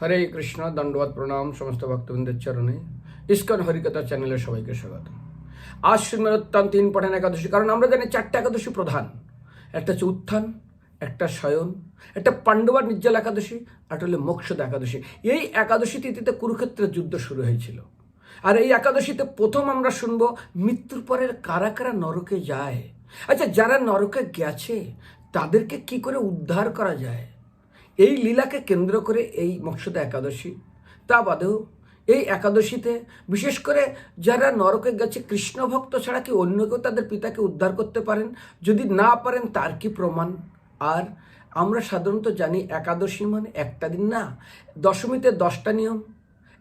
হরে কৃষ্ণ দণ্ডবাদ প্রণাম, সমস্ত ভক্তবৃন্দের চরণে। ইস্কন হরিকথা চ্যানেলে সবাইকে স্বাগত আজ শূন্যত্তান তিন পঠান একাদশী, কারণ আমরা জানি চারটে একাদশী প্রধান। একটা হচ্ছে উত্থান, একটা শয়ন, একটা পাণ্ডবার নির্জল একাদশী একটা হলো মোক্ষদা একাদশী। এই একাদশী তিথিতে কুরুক্ষেত্রের যুদ্ধ শুরু হয়েছিল। আর এই একাদশীতে প্রথম আমরা শুনব, মৃত্যুর পরের কারা কারা নরকে যায়? আচ্ছা যারা নরকে গেছে, তাদেরকে কি করে উদ্ধার করা যায়? এই লীলাকে কেন্দ্র করে এই মৎস্যদা একাদশী। তা বাদেও এই একাদশীতে বিশেষ করে যারা নরকে গেছে কৃষ্ণ ভক্ত ছাড়া কি অন্য কেউ তাদের পিতাকে উদ্ধার করতে পারেন? যদি না পারেন, তার কি প্রমাণ? আর আমরা সাধারণত জানি একাদশী মানে একটা দিন না, দশমীতে দশটা নিয়ম,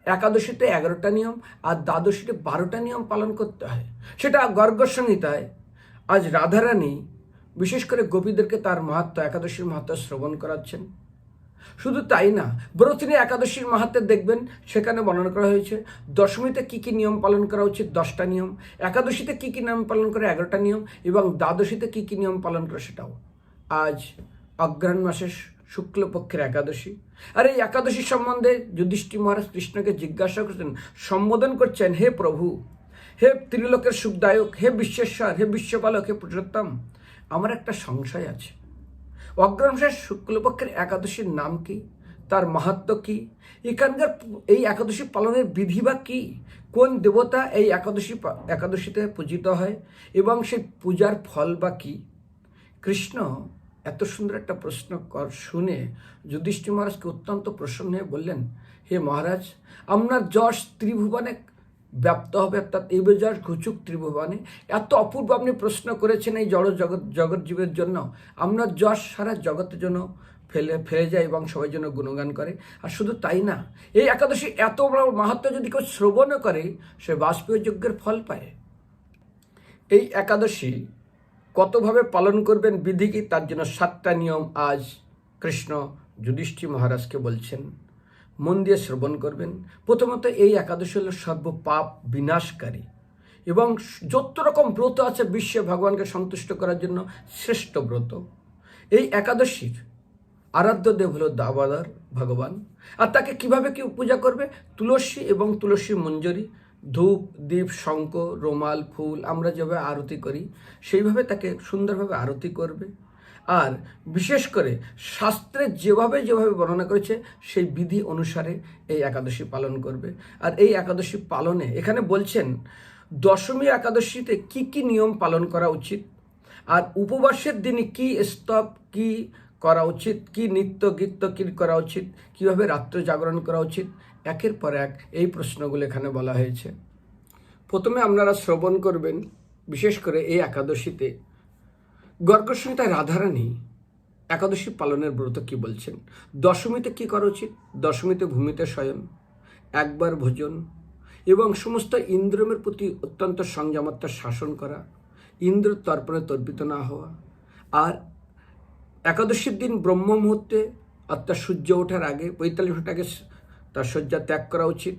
একাদশীতে এগারোটা নিয়ম, আর দ্বাদশীতে বারোটা নিয়ম পালন করতে হয়। সেটা গর্গ সংহিতায় আজ রাধারানী বিশেষ করে গোপীদেরকে তার মাহাত্ম একাদশীর মাহাত্ম শ্রবণ করাচ্ছেন। শুধু তাই না ব্রতনী একাদশীর মাহাত্মে দেখবেন, সেখানে বর্ণনা করা হয়েছে, দশমীতে কি কি নিয়ম পালন করা উচিত? দশটা নিয়ম। একাদশীতে কি কি নিয়ম পালন করে? এগারোটা নিয়ম। এবং দ্বাদশীতে কি কি নিয়ম পালন করে সেটাও। আজ অগ্রহণ মাসের শুক্লপক্ষের একাদশী। আর এই একাদশী সম্বন্ধে যুধিষ্ঠির মহারাজ কৃষ্ণকে জিজ্ঞাসা করছেন, সম্বোধন করছেন, হে প্রভু, হে ত্রিলোকের সুখদায়ক হে বিশ্বেশ্বর, হে বিশ্বপালক, হে পুরুষোত্তম, আমার একটা সংশয় আছে। অগ্রহণশেষ শুক্লপক্ষের একাদশীর নাম কি? তার মাহাত্ম কি? এখানকার এই একাদশী পালনের বিধি বা কি? কোন দেবতা এই একাদশী একাদশীতে পূজিত হয়? এবং সেই পূজার ফল বা কি? কৃষ্ণ, এত সুন্দর একটা প্রশ্ন কর, শুনে যুধিষ্ঠির মহারাজকে অত্যন্ত প্রসন্ন হয়ে বললেন, হে মহারাজ, আপনার যশ ত্রিভুবনে ব্যাপ্ত হবে, অর্থাৎ এই যশ ঘুচুক ত্রিভুবনে। এত অপূর্ব আপনি প্রশ্ন করেছেন এই জড় জগৎ জগৎ জীবের জন্য। আপনার যশ সারা জগতের জন্য ফেলে ফেলে যায় এবং সবাই জন্য গুণগান করে। আর শুধু তাই না, এই একাদশী এত বড় মাহাত্ম যদি কেউ শ্রবণও করে, সে বাষ্পীয় যজ্ঞের ফল পায়। এই একাদশী কতভাবে পালন করবেন বিধি কি? তার জন্য সাতটা নিয়ম আজ কৃষ্ণ যুধিষ্ঠি মহারাজকে বলছেন। মন দিয়ে শ্রবণ করবেন। প্রথমত এই একাদশী হল সর্বপাপ বিনাশকারী এবং যত রকম ব্রত আছে বিশ্বে ভগবানকে সন্তুষ্ট করার জন্য শ্রেষ্ঠ ব্রত। এই একাদশীর আরাধ্য দেব হলো দাবাদার ভগবান। আর তাকে কীভাবে কি পূজা করবে? তুলসী এবং তুলসী মঞ্জরি, ধূপ, দীপ, শঙ্খ, রোমাল, ফুল আমরা যেভাবে আরতি করি, সেইভাবে তাকে সুন্দরভাবে আরতি করবে। আর বিশেষ করে শাস্ত্রে যেভাবে যেভাবে বর্ণনা করেছে, সেই বিধি অনুসারে এই একাদশী পালন করবে। আর এই একাদশী পালনে এখানে বলছেন, দশমী একাদশীতে কি কি নিয়ম পালন করা উচিত? আর উপবাসের দিনে কি স্তব কি করা উচিত? কি নৃত্য গীত্য কি করা উচিত? কীভাবে রাত্র জাগরণ করা উচিত? একের পর এক এই প্রশ্নগুলো এখানে বলা হয়েছে। প্রথমে আপনারা শ্রবণ করবেন, বিশেষ করে এই একাদশীতে। গর্গসংহিতায় রাধারানী একাদশী পালনের ব্রত কি বলছেন? দশমীতে কি করা উচিত? দশমীতে ভূমিতে শয়ন একবার ভোজন এবং সমস্ত ইন্দ্রমের প্রতি অত্যন্ত সংযমতার শাসন করা, ইন্দ্র তর্পণে তর্পিত না হওয়া আর একাদশীর দিন ব্রহ্ম মুহূর্তে অর্থাৎ সূর্য ওঠার আগে, পঁয়তাল্লিশ আগে তার শয্যা ত্যাগ করা উচিত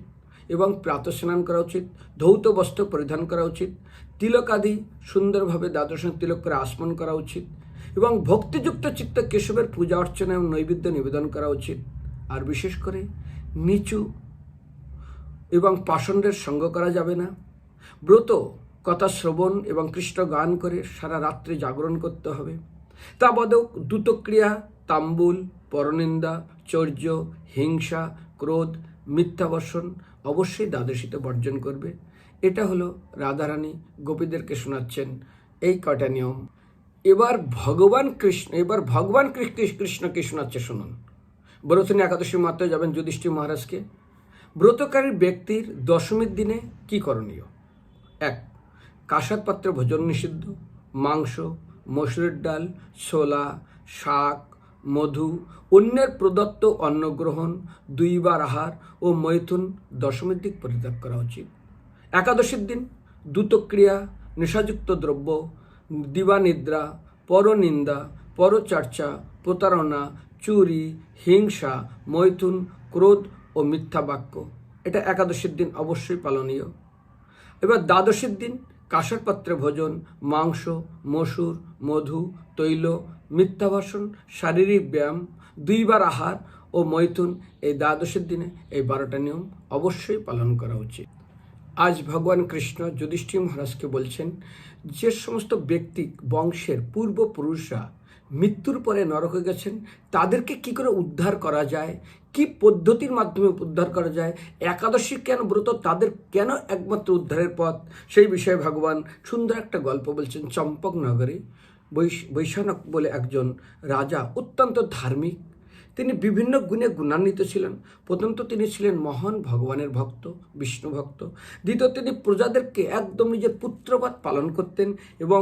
এবং প্রাতঃ স্নান করা উচিত, ধৌত বস্ত্র পরিধান করা উচিত তিলক আদি সুন্দরভাবে দ্বাদশ তিলক করে আসমন করা উচিত এবং ভক্তিযুক্ত চিত্ত কেশবের পূজা অর্চনা এবং নৈবেদ্য নিবেদন করা উচিত। আর বিশেষ করে নিচু এবং পাষণ্ডের সঙ্গ করা যাবে না। ব্রত, কথা শ্রবণ এবং কৃষ্ণ গান করে সারা রাত্রি জাগরণ করতে হবে। তা বাদেও দ্রুতক্রিয়া, তাম্বুল, পরনিন্দা, চর্য, হিংসা, ক্রোধ, মিথ্যাবর্ষণ অবশ্যই দ্বাদশীতে বর্জন করবে। এটা হলো রাধারানী গোপীদেরকে শোনাচ্ছেন এই কয়টা নিয়ম। এবার ভগবান কৃষ্ণ, এবার ভগবান কৃষ্ণ কৃষ্ণকে শোনাচ্ছে, শুনুন। ব্রতনী একাদশী মাত্রায় যাবেন যুধিষ্ঠির মহারাজকে। ব্রতকারী ব্যক্তির দশমীর দিনে কি করণীয়? এক কাঁসার পাত্রে ভোজন নিষিদ্ধ, মাংস, মসুরের ডাল, ছোলা, শাক, মধু, অন্যের প্রদত্ত অন্নগ্রহণ, দুইবার আহার ও মৈথুন দশমীর দিক পরিত্যাগ করা উচিত। একাদশীর দিন, দ্রুতক্রিয়া, নেশাযুক্ত দ্রব্য, দিবানিদ্রা, পরনিন্দা, পরচর্চা, প্রতারণা, চুরি, হিংসা, মৈথুন, ক্রোধ ও মিথ্যা বাক্য। এটা একাদশীর দিন অবশ্যই পালনীয়। এবার দ্বাদশীর দিন কাঁসার পাত্রে ভোজন, মাংস, মসুর, মধু, তৈল মিথ্যাভাষণ শারীরিক ব্যায়াম, দুইবার আহার ও মৈথুন এই দ্বাদশের দিনে এই বারোটা নিয়ম অবশ্যই পালন করা উচিত। আজ ভগবান কৃষ্ণ যুধিষ্ঠির মহারাজকে বলছেন, যে সমস্ত ব্যক্তি বংশের পূর্বপুরুষরা মৃত্যুর পরে নরকে গেছেন, তাদেরকে কি করে উদ্ধার করা যায়? কি পদ্ধতির মাধ্যমে উদ্ধার করা যায়? একাদশী কেন ব্রত? তাদের কেন একমাত্র উদ্ধারের পথ? সেই বিষয়ে ভগবান সুন্দর একটা গল্প বলছেন চম্পক নগরে, বৈশ, বৈশানক বলে একজন রাজা, অত্যন্ত ধার্মিক তিনি বিভিন্ন গুণে গুণান্বিত ছিলেন। প্রথমত তিনি ছিলেন মহান ভগবানের ভক্ত, বিষ্ণু ভক্ত। দ্বিতীয় তিনি প্রজাদেরকে একদম নিজের পুত্রপাত পালন করতেন এবং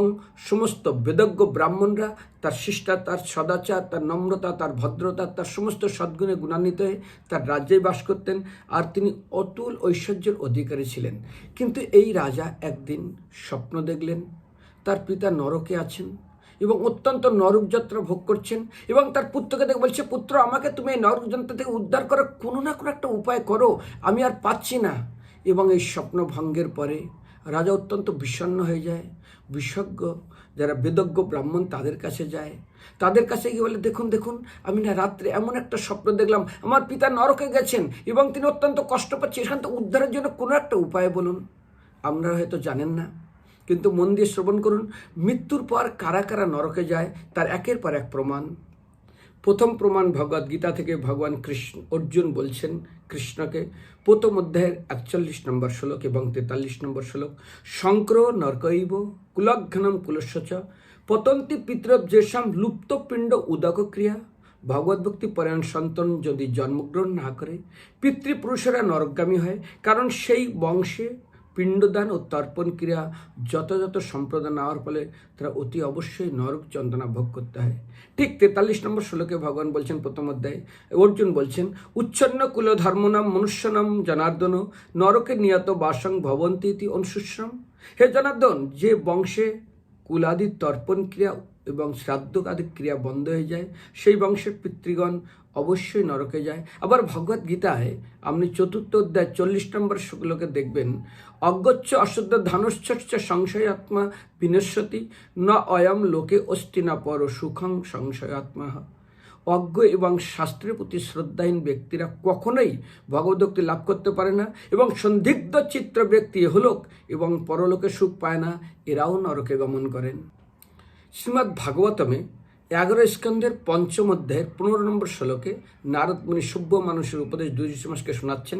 সমস্ত বেদজ্ঞ ব্রাহ্মণরা তার শিষ্টা, তার সদাচার, তার নম্রতা, তার ভদ্রতা, তার সমস্ত সদ্গুণে গুণান্বিত হয়ে তার রাজ্যে বাস করতেন আর তিনি অতুল ঐশ্বর্যের অধিকারী ছিলেন। কিন্তু এই রাজা একদিন স্বপ্ন দেখলেন, তার পিতা নরকে আছেন। এবং অত্যন্ত নরক যাত্রা ভোগ করছেন এবং তার পুত্রকে দেখে বলছে, পুত্র, আমাকে তুমি এই নরক যন্ত্র থেকে উদ্ধার করার কোনো না কোনো একটা উপায় করো, আমি আর পাচ্ছি না। এবং এই স্বপ্ন ভঙ্গের পরে রাজা অত্যন্ত বিষণ্ণ হয়ে যায়। বিশেষজ্ঞ যারা বেদজ্ঞ ব্রাহ্মণ তাদের কাছে যায়। তাদের কাছে গিয়ে বলে, দেখুন দেখুন, আমি না রাত্রে এমন একটা স্বপ্ন দেখলাম। আমার পিতা নরকে গেছেন এবং তিনি অত্যন্ত কষ্ট পাচ্ছেন। এখান উদ্ধারের জন্য কোনো একটা উপায় বলুন। আপনারা হয়তো জানেন না কিন্তু মন দিয়ে শ্রবণ করুন, মৃত্যুর পর কারা কারা নরকে যায়, তার একের পর এক প্রমাণ। প্রথম প্রমাণ ভগবদ গীতা থেকে ভগবান কৃষ্ণ, অর্জুন বলছেন কৃষ্ণকে। প্রথম অধ্যায়ের একচল্লিশ নম্বর শ্লোক এবং তেতাল্লিশ নম্বর শ্লোক, শঙ্কর নরকৈব কুলঘ্নম কুলস্বচ, পতন্তি পিতৃব যেসাম লুপ্ত পিণ্ড উদক ক্রিয়া। ভগবদ্ভক্তি পরায়ণ সন্তান যদি জন্মগ্রহণ না করে, পিতৃপুরুষেরা নরকগামী হয়, কারণ সেই বংশে পিণ্ডদান ও তর্পণ ক্রিয়া যত সম্প্রদান নেওয়ার ফলে তারা অতি অবশ্যই নরক যন্ত্রণা ভোগ করতে হয়। ঠিক তেতাল্লিশ নম্বর শ্লোকে ভগবান বলছেন প্রথম অধ্যায়, অর্জুন বলছেন, উচ্ছন্ন কুল ধর্মনাম মনুষ্যনাম জনার্দন, নরকে নিয়ত বাসং ভবন্তি ইতি অনুশুশ্রম হে জনার্দন, যে বংশে কুলাদি তর্পণ ক্রিয়া এবং শ্রাদ্ধ আদি ক্রিয়া বন্ধ হয়ে যায়, সেই বংশের পিতৃগণ অবশ্যই নরকে যায়। আবার ভগবত গীতায় আপনি চতুর্থ অধ্যায় চল্লিশ নম্বর শুক্লকে দেখবেন অজ্ঞচ্ছ অশুদ্ধ ধানুশ্চ সংশয়াত্মা বিনশ্বতি, ন অয়ম লোকে অস্তি না পর সুখং সংশয়াত্মা। অজ্ঞ এবং শাস্ত্রের প্রতি শ্রদ্ধাহীন ব্যক্তিরা কখনোই ভগবদক্তি লাভ করতে পারে না এবং সন্দিগ্ধ চিত্র ব্যক্তি হলোক এবং পরলোকে সুখ পায় না, এরাও নরকে গমন করেন। শ্রীমৎ ভাগবতমে এগারো স্কন্ধের পঞ্চম অধ্যায়ের পনেরো নম্বর শ্লোকে নারদ মুনি সভ্য মানুষের উপদেশ দুই মাসকে শোনাচ্ছেন।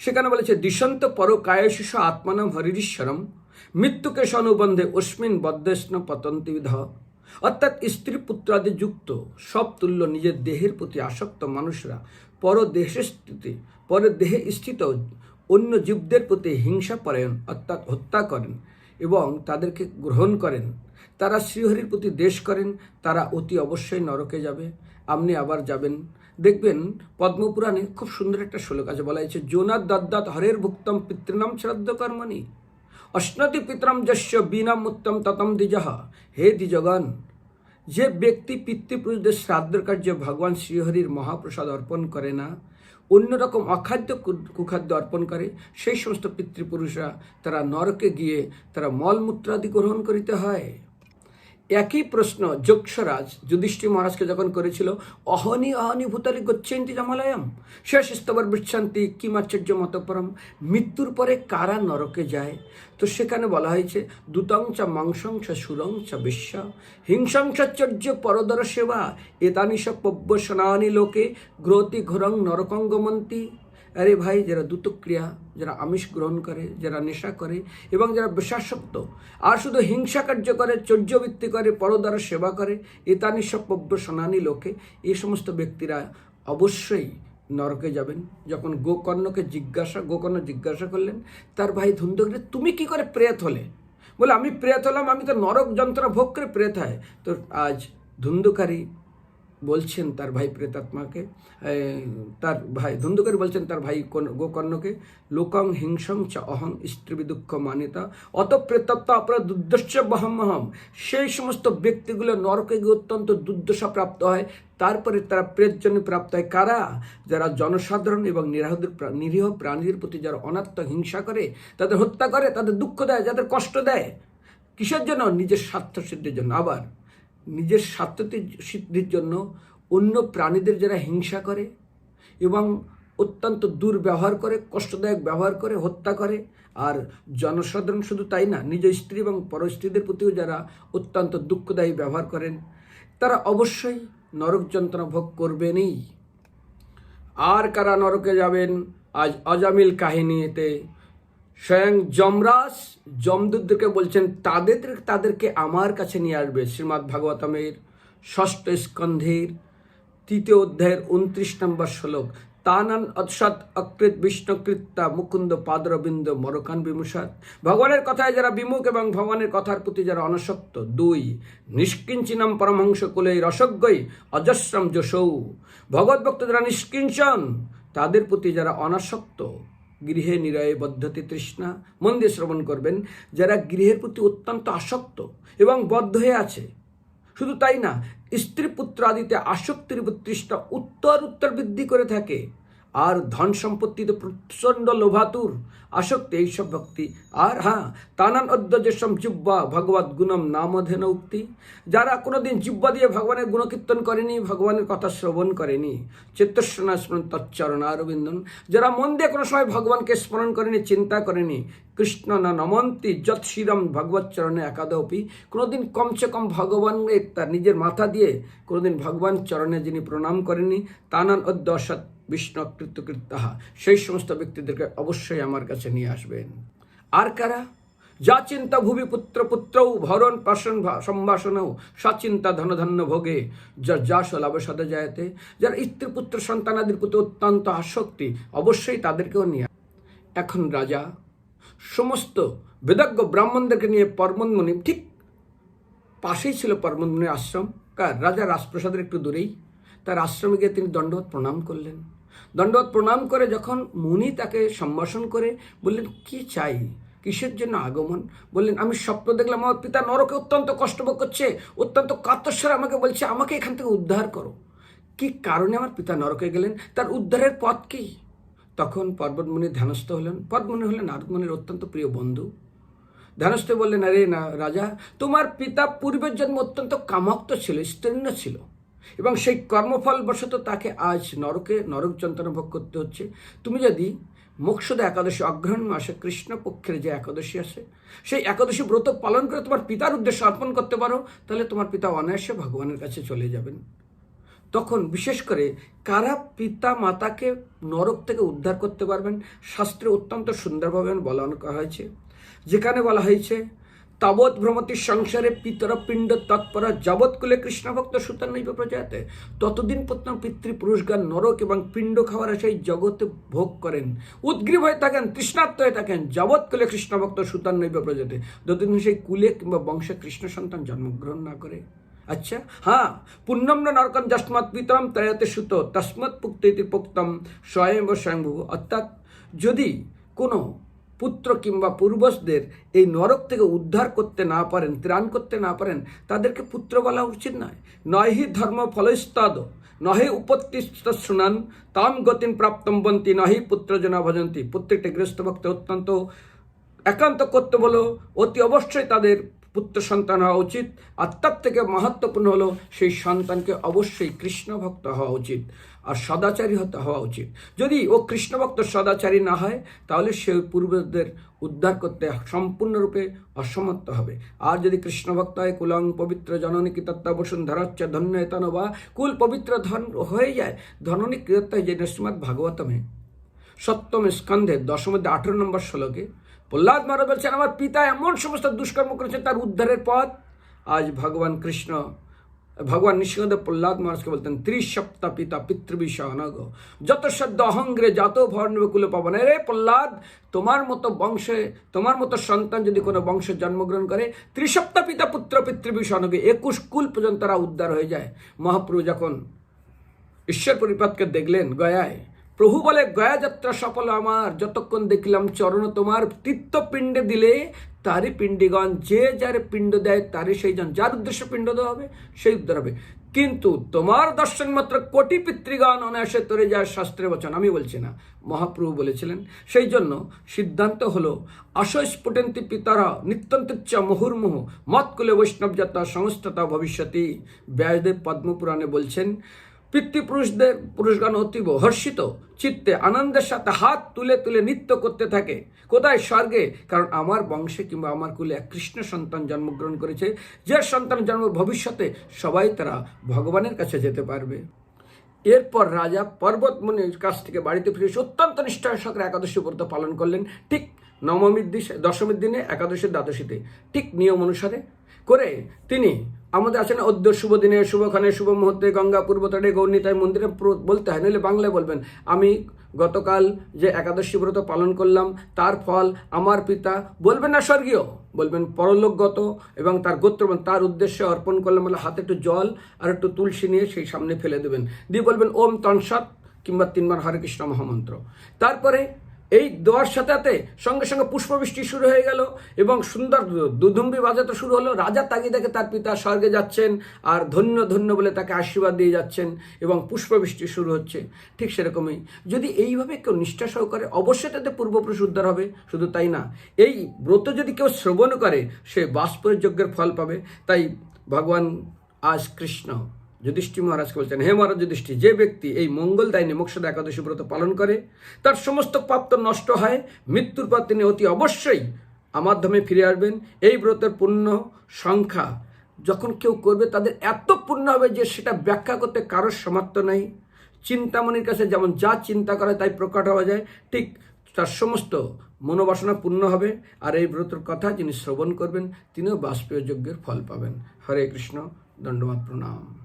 সেখানে বলেছে, দিশন্ত পর কায়শিষ আত্মানাম হরিশ্বরম মৃত্যুকে অনুবন্ধে অস্মিন বদ্ধস্ন পতন্তি বিধ অর্থাৎ স্ত্রী পুত্রাদি যুক্ত সব তুল্য নিজের দেহের প্রতি আসক্ত মানুষরা পর দেহে স্থিত পরের দেহে স্থিত অন্য জীবদের প্রতি হিংসা পরায়ণ, অর্থাৎ হত্যা করেন এবং তাদেরকে গ্রহণ করেন। তারা শ্রীহরির প্রতি দেশ করেন, তারা অতি অবশ্যই নরকে যাবে। আপনি আবার যাবেন। দেখবেন পদ্মপুরাণে খুব সুন্দর একটা শ্লোক আছে, বলা হয়েছে জোনাদ দদ্দাত হরের ভুক্তম পিতৃনাম শ্রাদ্ধ কর্মণি। অশ্নতি পিতরম যস্য বিনাম উত্তম ততম দ্বিজহ হে দ্বিজগণ যে ব্যক্তি পিতৃপুরুষদের শ্রাদ্ধের কার্যে ভগবান শ্রীহরির মহাপ্রসাদ অর্পণ করে না অন্যরকম অখাদ্য কুখাদ্য অর্পণ করে, সেই সমস্ত পিতৃপুরুষরা তারা নরকে গিয়ে তারা মলমূত্রাদি গ্রহণ করিতে হয়। একই প্রশ্ন, যক্ষরাজ যুধিষ্ঠি মহারাজকে যখন করেছিল, অহনি অহনি ভূতালি গচ্ছেন্তি জামালয়ম, শেষ স্তবর বৃচ্ছান্তি কিমাশ্চর্য মতপরম, মৃত্যুর পরে কারা নরকে যায়? তো সেখানে বলা হয়েছে, দূতং চ মাংসং চ সুরং চ বিশ্ব, হিংসং চর্য পরদর সেবা, এতানি পব্য সনানি লোকে, গ্রতি ঘোরং নরকঙ্গমন্তি আরে ভাই, যারা দ্রুতক্রিয়া, যারা আমিষ গ্রহণ করে, যারা নেশা করে, এবং যারা বিশ্বাসক্ত আর শুধু হিংসা কার্য করে, চর্যবৃত্তি করে, পরদার সেবা করে, এতানি সপব্য সনানি লোকে, এই সমস্ত ব্যক্তিরা অবশ্যই নরকে যাবেন। যখন গোকর্ণকে জিজ্ঞাসা, গোকর্ণ জিজ্ঞাসা করলেন, তার ভাই ধুন্দগিরি, তুমি কি করে প্রেত হলে? বলে, আমি প্রেত হলাম, আমি তো নরক যন্ত্রণা ভোগ করে প্রেত হয়। তো আজ ধুন্ধুকারী বলছেন তার ভাই প্রেতাত্মাকে তার ভাই ধুন্ধুকারী বলছেন তার ভাই গোকর্ণকে, লোকং হিংসং চ অহং স্ত্রী দুঃখ মানিতা। অত প্রেতত্ব অপরাধ দুর্দশ বহমহম সেই সমস্ত ব্যক্তিগুলো নরকে গিয়ে অত্যন্ত দুর্দশা প্রাপ্ত হয়। তারপরে তারা প্রেতজন্য প্রাপ্ত হয়। কারা? যারা জনসাধারণ এবং নিরাহদের নিরীহ প্রাণীদের প্রতি যারা অনাত্ম হিংসা করে, তাদের হত্যা করে, তাদের দুঃখ দেয়, যাদের কষ্ট দেয়। কিসের জন্য? নিজের স্বার্থ সিদ্ধির জন্য। আবার নিজের স্বার্থ সিদ্ধির জন্য অন্য প্রাণীদের যারা হিংসা করে এবং অত্যন্ত দুর্ব্যবহার করে, কষ্টদায়ক ব্যবহার করে, হত্যা করে, আর জনসাধারণ শুধু তাই না, নিজ স্ত্রী এবং পরস্ত্রীদের প্রতিও যারা অত্যন্ত দুঃখদায়ী ব্যবহার করেন, তারা অবশ্যই নরক যন্ত্রণা ভোগ করবেনই। আর কারা নরকে যাবেন, আজ অজামিল কাহিনীতে স্বয়ং যমরাজ, যমদূতদেরকে বলছেন, তাদের, তাদেরকে আমার কাছে নিয়ে আসবে। শ্রীমদ্ ভাগবতমের ষষ্ঠ স্কন্ধের তৃতীয় অধ্যায়ের উনত্রিশ নম্বর শ্লোক। তানান অৎসৎ অকৃত বিষ্ণুকৃত্তা মুকুন্দ পাদরবিন্দ মরকান বিমুষাত। ভগবানের কথায় যারা বিমুখ এবং ভগবানের কথার প্রতি যারা অনসক্ত, দুই, নিষ্কিঞ্চিনম পরমহংস কুলে রসজ্ঞই অজস্রম যশৌ। ভগবত ভক্ত যারা নিষ্কিঞ্চন, তাদের প্রতি যারা অনাসক্ত গৃহে নিরয়ে বদ্ধতে তৃষ্ণা মন দিয়ে শ্রবণ করবেন, যারা গৃহের প্রতি অত্যন্ত আসক্ত এবং বদ্ধ হয়ে আছে। শুধু তাই না স্ত্রী পুত্র আদিতে আসক্তির তৃষ্ণা উত্তর উত্তর বৃদ্ধি করে থাকে। আর ধন সম্পত্তিতে প্রচণ্ড লোভাতুর। আসক্তি এইসব ভক্তি। আর হ্যাঁ তানান অদ্য যেসব জিব্বা ভগবত গুণম নামধেন উক্তি। যারা কোনোদিন জিব্বা দিয়ে ভগবানের গুণকীর্তন করেনি, ভগবানের কথা শ্রবণ করেনি। চিত্তস্বনা স্মরণ তচ্চরণ আরবিন্দন যারা মন দিয়ে কোনো সময় ভগবানকে স্মরণ করেনি, চিন্তা করেনি কৃষ্ণ না নমন্তি, যৎ শিরম ভগবত চরণে একাদপি। কোনোদিন কমসে কম ভগবানের তার নিজের মাথা দিয়ে কোনোদিন ভগবান চরণে যিনি প্রণাম করেনি তানান অদ্য অসৎ বিষ্ণু কৃত্যকৃত্যাহা সেই সমস্ত ব্যক্তিদেরকে অবশ্যই আমার কাছে নিয়ে আসবেন। আর কারা? যা চিন্তা ভুবি পুত্র পুত্রৌ, ভরণ পাশন সম্ভাষণও সচিন্তা ধনধন্য ভোগে। যার যা লাভ সাদা যায়তে, যার স্ত্রী পুত্র সন্তানাদির প্রতি অত্যন্ত আসক্তি, অবশ্যই তাদেরকেও নিয়ে এখন রাজা সমস্ত বেদজ্ঞ ব্রাহ্মণদেরকে নিয়ে পরমন্মণি ঠিক পাশেই ছিল পরমন্মণির আশ্রম। কার? রাজা রাজপ্রসাদের একটু দূরেই। তার আশ্রমে গিয়ে তিনি দণ্ডবত প্রণাম করলেন। দণ্ডবত প্রণাম করে যখন মুনি তাকে সম্ভাষণ করে বললেন, কি চাই? কিসের জন্য আগমন? বললেন, আমি স্বপ্ন দেখলাম, আমার পিতা নরকে অত্যন্ত কষ্টভোগ করছে, অত্যন্ত কাতস্বরে আমাকে বলছে, আমাকে এখান থেকে উদ্ধার করো। কি কারণে আমার পিতা নরকে গেলেন? তার উদ্ধারের পথ কি? তখন পর্বতমণি ধ্যানস্থ হলেন। পদ্মমণি হলেন নারদমণির অত্যন্ত প্রিয় বন্ধু। ধ্যানস্থ বললেন, আরে না, রাজা, তোমার পিতা পূর্বের জন্ম অত্যন্ত কামাক্ত ছিল, স্তীর্ণ ছিল এবং সেই কর্মফল বশত তাকে আজ নরকে, নরক যন্ত্রণা ভোগ করতে হচ্ছে। তুমি যদি মোক্ষদা একাদশী, অগ্রহণ মাসে কৃষ্ণপক্ষের যে একাদশী আছে সেই একাদশী ব্রত পালন করে তোমার পিতার উদ্দেশ্যে অর্পণ করতে পারো, তাহলে তোমার পিতা অনায়াসে ভগবানের কাছে চলে যাবেন। তখন বিশেষ করে কারা পিতা মাতাকে নরক থেকে উদ্ধার করতে পারবেন? শাস্ত্রে অত্যন্ত সুন্দরভাবে বলানো করা হয়েছে। যেখানে বলা হয়েছে, তাবৎ ভ্রমতি সংসারে পিতর পিণ্ড তৎপর যাবৎ কুলে কৃষ্ণভক্ত সুতার নৈব প্রজাতে। ততদিন প্রত্যন্ত পিতৃপুরুষগান নরক এবং পিণ্ড খাওয়ার সেই জগতে ভোগ করেন। উদ্গ্রীব হয়ে থাকেন, তৃষ্ণার্ত হয়ে থাকেন যাবৎ কুলে কৃষ্ণভক্ত সুতার নৈব প্রজাতে। যতদিন সেই কুলে কিংবা বংশে কৃষ্ণ সন্তান জন্মগ্রহণ না করে। আচ্ছা হ্যাঁ পুণ্যম ন নরকম যস্মাৎ পিতরম ত্রয়তে সুত, তস্মৎ পুক্তি পোক্তম স্বয়ং স্বয়ংভূ অর্থাৎ যদি কোনো পুত্র কিংবা পূর্বজদের এই নরক থেকে উদ্ধার করতে না পারেন, ত্রাণ করতে না পারেন, তাদেরকে পুত্র বলা উচিত নয়। নহি ধর্ম ফলস্তদ, নহে উপত্তিস্থ শুনান তাম গতিন প্রাপ্তম বন্তি, নহি পুত্রজনা ভজন্তি। প্রত্যেকটা গৃহস্থ ভক্ত অত্যন্ত একান্ত করতে বলো অতি অবশ্যই তাদের পুত্র সন্তান হওয়া উচিত। আর তার থেকে মাহাত্মপূর্ণ হলো, সেই সন্তানকে অবশ্যই কৃষ্ণভক্ত হওয়া উচিত আর সদাচারী হতে হওয়া উচিত। যদি ও কৃষ্ণভক্ত সদাচারী না হয়, তাহলে সে পূর্বদের উদ্ধার করতে সম্পূর্ণরূপে অসমর্থ হবে। আর যদি কৃষ্ণভক্ত হয়, কুলং পবিত্র জননী কৃতত্তা বসুন্ধরাচ্চ ধন্য এতন বা কুল পবিত্র ধন হয়ে যায়, ধননী কৃতত্তা যে শ্রীমৎ ভাগবতমে। সপ্তম স্কন্ধে দশমধ্যে আঠেরো নম্বর শ্লোকে প্রহ্লাদ মহারাজ বলছেন, আমার পিতা এমন সমস্ত দুষ্কর্ম করেছেন তার উদ্ধারের পথ। আজ ভগবান কৃষ্ণ, ভগবান নিঃসন্দেহ প্রহ্লাদ মহারাজকে বলতেন ত্রিসপ্তা পিতা পিতৃবিষ অনগ যত সদ্য অহংগ্রে যত ভর্ণবে কুলে পাবন। রে প্রহ্লাদ, তোমার মতো বংশে, তোমার মতো সন্তান যদি কোনো বংশে জন্মগ্রহণ করে ত্রিসপ্তা পিতা পুত্র পিতৃবিষ অনগে একুশ কুল পর্যন্ত তারা উদ্ধার হয়ে যায়। মহাপ্রভু যখন ঈশ্বর পরিপাতকে দেখলেন গয়ায় প্রভু বলে গয়া যাত্রা সফল আমার। যতক্ষণ দেখলাম চরণ তোমার তীর্থপিণ্ডে দিলে তারই পিণ্ডিগণ, যে যার পিণ্ড দেয় তারই সেই জন। যার উদ্দেশ্যে পিণ্ড দেওয়া হবে, সেই উদ্ধার হবে। কিন্তু তোমার দর্শন মাত্র কোটি পিতৃগণ, অনায়াসে তরে যায় শাস্ত্রের বচন। আমি বলছি না, মহাপ্রভু বলেছিলেন। সেই জন্য সিদ্ধান্ত হলো আশস্ফুটন্তি পিতারা নিত্যন্তিচ্ছ মুহুর্মুহু বৈষ্ণব যাত্রা সংস্থতা ভবিষ্যতি। ব্যাসদেব পদ্মপুরাণে বলছেন পিতৃপুরুষদের পুরুষগণ অতীব হর্ষিত, চিত্তে আনন্দের সাথে হাত তুলে তুলে নৃত্য করতে থাকে। কোথায় স্বর্গে? কারণ আমার বংশে কিংবা আমার কুলে এক কৃষ্ণ সন্তান জন্মগ্রহণ করেছে। যে সন্তান জন্ম ভবিষ্যতে সবাই তারা ভগবানের কাছে যেতে পারবে। এরপর রাজা পর্বতমুনির কাছ থেকে বাড়িতে ফিরে অত্যন্ত নিষ্ঠার সহকারে একাদশী ব্রত পালন করলেন। ঠিক নবমীর দিশে দশমীর দিনে একাদশীর দ্বাদশীতে ঠিক নিয়ম অনুসারে করে তিনি আমাদের আছে না, অদ্য শুভ দিনে শুভক্ষণে শুভ মুহূর্তে, গঙ্গা পূর্বতটে গৌরনীতায় মন্দিরে বলতে হয়, নইলে বাংলায় বলবেন। আমি গতকাল যে একাদশী ব্রত পালন করলাম, তার ফল আমার পিতা, বলবেন না স্বর্গীয়, বলবেন পরলোকগত এবং তার গোত্র তার উদ্দেশ্যে অর্পণ করলাম, বলে হাতে একটু জল আর একটু তুলসী নিয়ে সেই সামনে ফেলে দেবেন। দিয়ে বলবেন, ওম তনসৎ কিংবা তিনবার হরে কৃষ্ণ মহামন্ত্র। তারপরে এই দেওয়ার সাথে সাথে সঙ্গে সঙ্গে পুষ্পবৃষ্টি শুরু হয়ে গেল এবং সুন্দর দুধুম্বি বাজাতে শুরু হলো। রাজা তাগিয়ে দেখে তার পিতা স্বর্গে যাচ্ছেন আর ধন্য ধন্য বলে তাকে আশীর্বাদ দিয়ে যাচ্ছেন এবং পুষ্পবৃষ্টি শুরু হচ্ছে। ঠিক সেরকমই। যদি এইভাবে কেউ নিষ্ঠা সহকারে অবশ্যই তাতে পূর্বপুরুষ উদ্ধার হবে, শুধু তাই না, এই ব্রত যদি কেউ শ্রবণ করে, সে বাষ্পের যজ্ঞের ফল পাবে। তাই ভগবান আজ কৃষ্ণ। যুধিষ্ঠির মহারাজকে বলছেন, হে মহারাজ যুধিষ্ঠির, যে ব্যক্তি এই মঙ্গলদায়িনী মোক্ষদা একাদশী ব্রত পালন করে, তার সমস্ত পাপ তো নষ্ট হয়, মৃত্যুর পর তিনি অতি অবশ্যই আমার ধামে ফিরে আসবেন। এই ব্রতের পূর্ণ সংখ্যা যখন কেউ করবে, তাদের এত পূর্ণ হবে যে সেটা ব্যাখ্যা করতে কারোর সামর্থ্য নেই। চিন্তামণির কাছে যেমন যা চিন্তা করে, তাই প্রকট হওয়া যায়। ঠিক তার সমস্ত মনোবাসনা পূর্ণ হবে। আর এই ব্রতর কথা যিনি শ্রবণ করবেন, তিনিও বাষ্পীয় যজ্ঞের ফল পাবেন। হরে কৃষ্ণ, দণ্ডবাদ, প্রণাম।